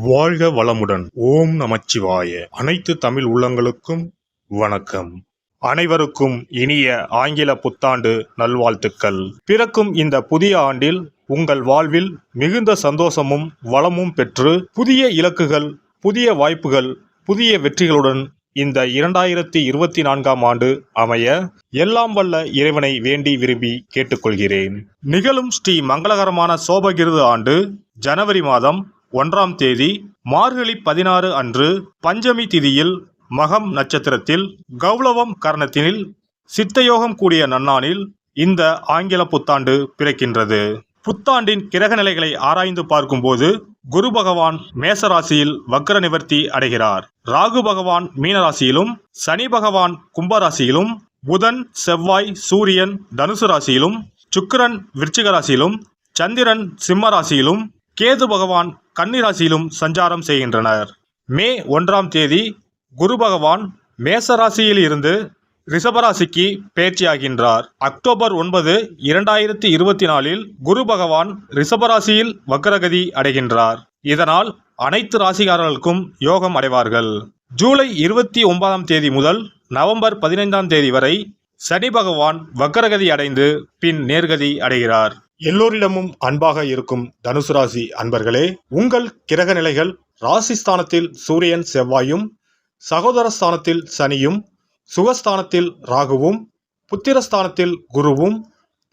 வாழ்க வளமுடன். ஓம் நமச்சிவாய. அனைத்து தமிழ் உள்ளங்களுக்கும் வணக்கம். அனைவருக்கும் இனிய ஆங்கில புத்தாண்டு நல்வாழ்த்துக்கள். பிறக்கும் இந்த புதிய ஆண்டில் உங்கள் வாழ்வில் மிகுந்த சந்தோஷமும் வளமும் பெற்று புதிய இலக்குகள் புதிய வாய்ப்புகள் புதிய வெற்றிகளுடன் இந்த இரண்டாயிரத்தி இருபத்தி நான்காம் ஆண்டு அமைய எல்லாம் வல்ல இறைவனை வேண்டி விரும்பி கேட்டுக்கொள்கிறேன். நிகழும் ஸ்ரீ மங்களகரமான சோபகிருது ஆண்டு ஜனவரி மாதம் ஒன்றாம் தேதி மார்கழி பதினாறு அன்று பஞ்சமி திதியில் மகம் நட்சத்திரத்தில் கௌளவம் கரணத்தினில் சித்தயோகம் கூடிய நன்னானில் இந்த ஆங்கில புத்தாண்டு பிறக்கின்றது. புத்தாண்டின் கிரக நிலைகளை ஆராய்ந்து பார்க்கும்போது குரு பகவான் மேசராசியில் வக்ர நிவர்த்தி அடைகிறார். ராகு பகவான் மீனராசியிலும் சனி பகவான் கும்பராசியிலும் புதன் செவ்வாய் சூரியன் தனுசு ராசியிலும் சுக்கிரன் விருச்சிக ராசியிலும் சந்திரன் சிம்ம ராசியிலும் கேது பகவான் கன்னிராசியிலும் சஞ்சாரம் செய்கின்றனர். மே ஒன்றாம் தேதி குரு பகவான் மேசராசியில் இருந்து ரிஷபராசிக்கு பேச்சியாகின்றார். அக்டோபர் ஒன்பது இரண்டாயிரத்தி இருபத்தி நாலில் குரு பகவான் ரிஷபராசியில் வக்ரகதி அடைகின்றார். இதனால் அனைத்து ராசிகாரர்களுக்கும் யோகம் அடைவார்கள். ஜூலை இருபத்தி ஒன்பதாம் தேதி முதல் நவம்பர் பதினைந்தாம் தேதி வரை சனி பகவான் வக்ரகதி அடைந்து பின் நேர்கதி அடைகிறார். எல்லோரிடமும் அன்பாக இருக்கும் தனுசு ராசி அன்பர்களே உங்கள் கிரக நிலைகள் ராசிஸ்தானத்தில் சூரியன் செவ்வாயும் சகோதர ஸ்தானத்தில் சனியும் சுகஸ்தானத்தில் ராகுவும் புத்திரஸ்தானத்தில் குருவும்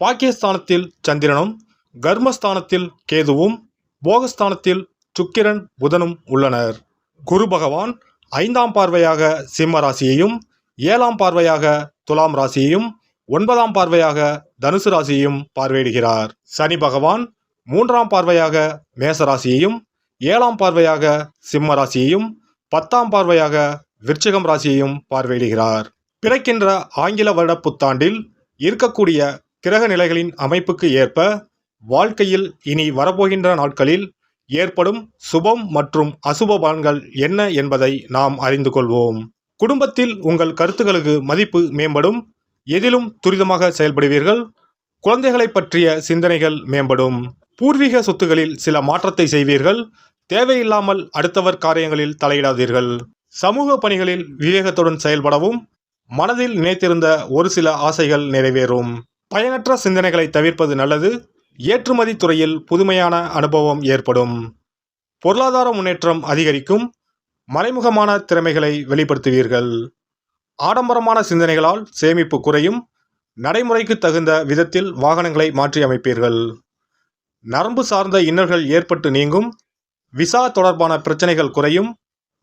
பாக்கியஸ்தானத்தில் சந்திரனும் கர்மஸ்தானத்தில் கேதுவும் போகஸ்தானத்தில் சுக்கிரன் புதனும் உள்ளனர். குரு பகவான் ஐந்தாம் பார்வையாக சிம்ம ராசியையும் ஏழாம் பார்வையாக துலாம் ராசியையும் ஒன்பதாம் பார்வையாக தனுசு ராசியையும் பார்வையிடுகிறார். சனி பகவான் மூன்றாம் பார்வையாக மேச ராசியையும் ஏழாம் பார்வையாக சிம்ம ராசியையும் பத்தாம் பார்வையாக விருச்சிகம் ராசியையும் பார்வையிடுகிறார். பிறக்கின்ற ஆங்கில வருட புத்தாண்டில் இருக்கக்கூடிய கிரக நிலைகளின் அமைப்புக்கு ஏற்ப வாழ்க்கையில் இனி வரப்போகின்ற நாட்களில் ஏற்படும் சுபம் மற்றும் அசுப பலன்கள் என்ன என்பதை நாம் அறிந்து கொள்வோம். குடும்பத்தில் உங்கள் கருத்துக்களுக்கு மதிப்பு மேம்படும். எதிலும் துரிதமாக செயல்படுவீர்கள்? குழந்தைகளை பற்றிய சிந்தனைகள் மேம்படும். பூர்வீக சொத்துகளில் சில மாற்றத்தை செய்வீர்கள். தேவையில்லாமல் அடுத்தவர் காரியங்களில் தலையிடாதீர்கள். சமூக பணிகளில் விவேகத்துடன் செயல்படவும் மனதில் நினைத்திருந்த ஒரு சில ஆசைகள் நிறைவேறும். பயனற்ற சிந்தனைகளை தவிர்ப்பது நல்லது. ஏற்றுமதி துறையில் புதுமையான அனுபவம் ஏற்படும். பொருளாதார முன்னேற்றம் அதிகரிக்கும். மறைமுகமான திறமைகளை வெளிப்படுத்துவீர்கள். ஆடம்பரமான சிந்தனைகளால் சேமிப்பு குறையும் நடைமுறைக்கு தகுந்த விதத்தில் வாகனங்களை மாற்றி அமைப்பீர்கள். நரம்பு சார்ந்த இன்னல்கள் ஏற்பட்டு நீங்கும் விசா தொடர்பான பிரச்சனைகள் குறையும்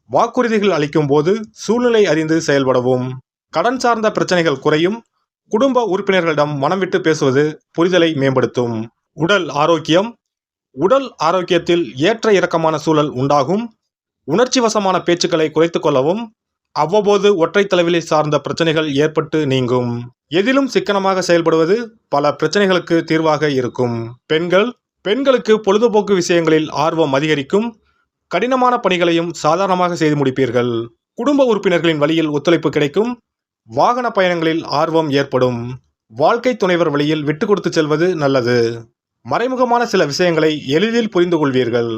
வாக்குறுதிகள் அளிக்கும் போது சூழ்நிலை அறிந்து செயல்படவும். கடன் சார்ந்த பிரச்சனைகள் குறையும் குடும்ப உறுப்பினர்களிடம் மனம் விட்டு பேசுவது புரிதலை மேம்படுத்தும். உடல் ஆரோக்கியம் உடல் ஆரோக்கியத்தில் ஏற்ற இறக்கமான சூழல் உண்டாகும் உணர்ச்சி வசமான பேச்சுக்களை குறைத்து கொள்ளவும் அவ்வப்போது ஒற்றை தலைவிலை சார்ந்த பிரச்சனைகள் ஏற்பட்டு நீங்கும். எதிலும் சிக்கனமாக செயல்படுவது பல பிரச்சனைகளுக்கு தீர்வாக இருக்கும். பெண்கள் பெண்களுக்கு பொழுதுபோக்கு விஷயங்களில் ஆர்வம் அதிகரிக்கும். கடினமான பணிகளையும் சாதாரணமாக செய்து முடிப்பீர்கள். குடும்ப உறுப்பினர்களின் வழியில் ஒத்துழைப்பு கிடைக்கும். வாகன பயணங்களில் ஆர்வம் ஏற்படும். வாழ்க்கை துணைவர் வழியில் விட்டு கொடுத்து செல்வது நல்லது. மறைமுகமான சில விஷயங்களை எளிதில் புரிந்து கொள்வீர்கள்.